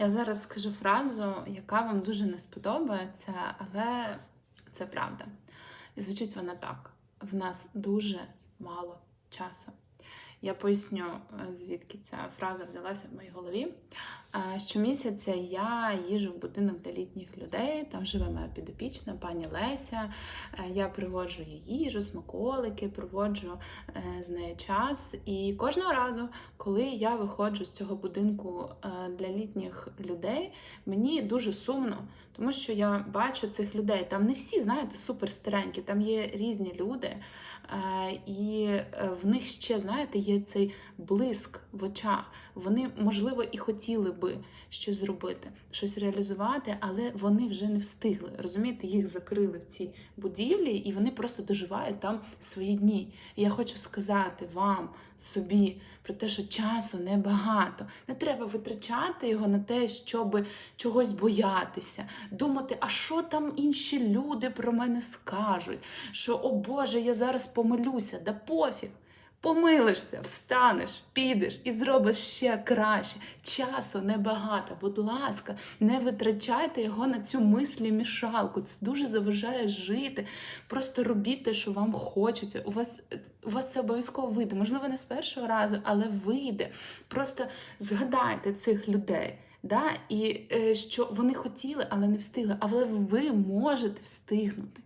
Я зараз скажу фразу, яка вам дуже не сподобається, але це правда. І звучить вона так: в нас дуже мало часу. Я поясню, е, звідки ця фраза взялася в моїй голові. Е, Щомісяця я їжу в будинок для літніх людей. Там живе моя підопічна, пані Леся. Е, Я приводжу їй їжу, смаколики, проводжу з нею час. І кожного разу, коли я виходжу з цього будинку для літніх людей, мені дуже сумно, тому що я бачу цих людей. Там не всі, знаєте, супер старенькі, там є різні люди. І в них ще, знаєте, є цей блиск в очах. Вони, можливо, і хотіли би щось зробити, щось реалізувати, але вони вже не встигли. Розумієте, їх закрили в цій будівлі, і вони просто доживають там свої дні. І я хочу сказати вам, собі, про те, що часу небагато. Не треба витрачати його на те, щоб чогось боятися, думати, а що там інші люди про мене скажуть, що, о Боже, я зараз помилюся, да пофіг. Помилишся, встанеш, підеш і зробиш ще краще. Часу небагато. Будь ласка, не витрачайте його на цю мислі мішалку. Це дуже заважає жити. Просто робіть те, що вам хочеться. У вас, у вас це обов'язково вийде. Можливо, не з першого разу, але вийде. Просто згадайте цих людей. Да? І е, що вони хотіли, але не встигли. Але ви можете встигнути.